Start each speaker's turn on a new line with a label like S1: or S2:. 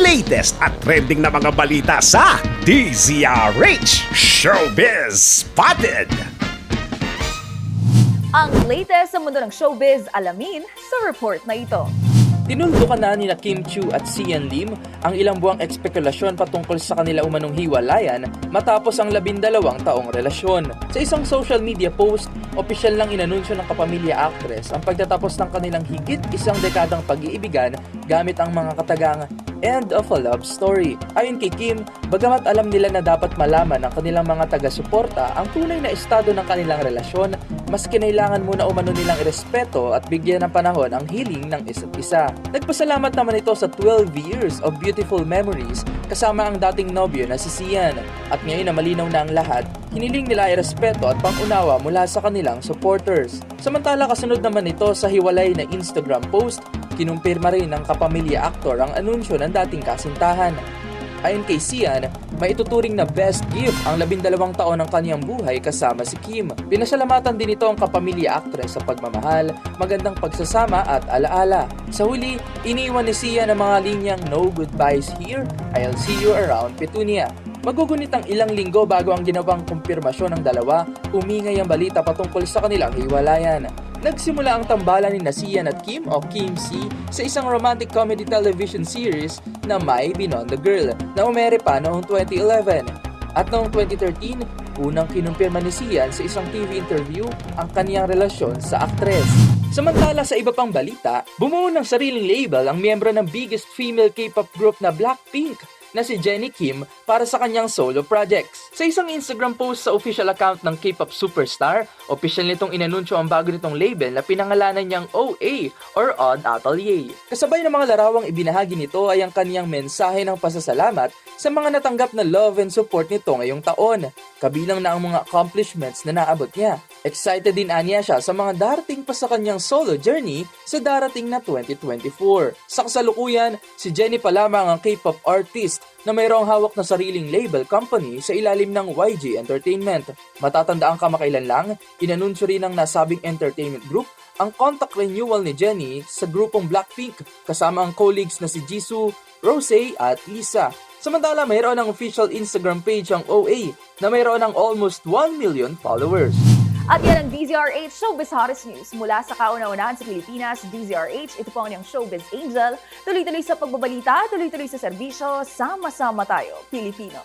S1: latest at trending na mga balita sa DZRH Showbiz Spotted.
S2: Ang latest sa mundo ng showbiz alamin sa report na ito.
S3: Tinuldukan na nila Kim Chu at Sian Lim ang ilang buwang ekspekulasyon patungkol sa kanila umanong hiwalayan matapos ang labindalawang taong relasyon. Sa isang social media post, opisyal lang inanunsyo ng kapamilya actress ang pagtatapos ng kanilang higit isang dekadang pag-iibigan gamit ang mga katagang end of a love story. Ayon kay Kim, bagamat alam nila na dapat malaman ng kanilang mga taga-suporta ang tunay na estado ng kanilang relasyon, mas kinailangan muna umano nilang irespeto at bigyan ng panahon ang healing ng isa't isa. Nagpasalamat naman ito sa 12 years of beautiful memories kasama ang dating nobyo na si Sian. At ngayon na malinaw na ang lahat, hiniling nila ay respeto at pangunawa mula sa kanilang supporters. Samantala kasunod naman ito sa hiwalay na Instagram post, kinumpirma rin ng kapamilya aktor ang anunsyo ng dating kasintahan. Ayon kay Sian, may ituturing na best gift ang labindalawang taon ng kanyang buhay kasama si Kim. Pinasalamatan din ito ang kapamilya actress sa pagmamahal, magandang pagsasama at alaala. Sa huli, iniwan ni Sian ang mga linyang no goodbyes here, I'll see you around Petunia. Magugunit ang ilang linggo bago ang ginawang kumpirmasyon ng dalawa, umingay ang balita patungkol sa kanilang hiwalayan. Nagsimula ang tambalan ni Sian at Kim o Kim C sa isang romantic comedy television series na My Beyond the Girl na umere pa noong 2011. At noong 2013, unang kinumpirma ni Sian sa isang TV interview ang kaniyang relasyon sa aktres. Samantala sa iba pang balita, bumuo ng sariling label ang miyembro ng biggest female K-pop group na Blackpink na si Jennie Kim para sa kanyang solo projects. Sa isang Instagram post sa official account ng K-pop superstar, official nitong inanunsyo ang bago nitong label na pinangalanan niyang OA or Odd Atelier. Kasabay ng mga larawang ibinahagi nito ay ang kaniyang mensahe ng pasasalamat sa mga natanggap na love and support nito ngayong taon, kabilang na ang mga accomplishments na naabot niya. Excited din aniya siya sa mga darating pa sa kanyang solo journey sa darating na 2024. Sa kasalukuyan, si Jennie pa lamang ang K-pop artist na mayroong hawak na sariling label company sa ilalim ng YG Entertainment. Matatanda ang kamakailan lang, inanunsyo rin ng nasabing entertainment group ang contact renewal ni Jennie sa grupong Blackpink kasama ang colleagues na si Jisoo, Rosé at Lisa. Samantala, mayroon ng official Instagram page ang OA na mayroon ng almost 1 million followers.
S2: At yan ang DZRH Showbiz Hottest News. Mula sa kauna-unahan sa Pilipinas, DZRH, ito po ang inyong Showbiz Angel. Tuloy-tuloy sa pagbabalita, tuloy-tuloy sa serbisyo, sama-sama tayo, Pilipino.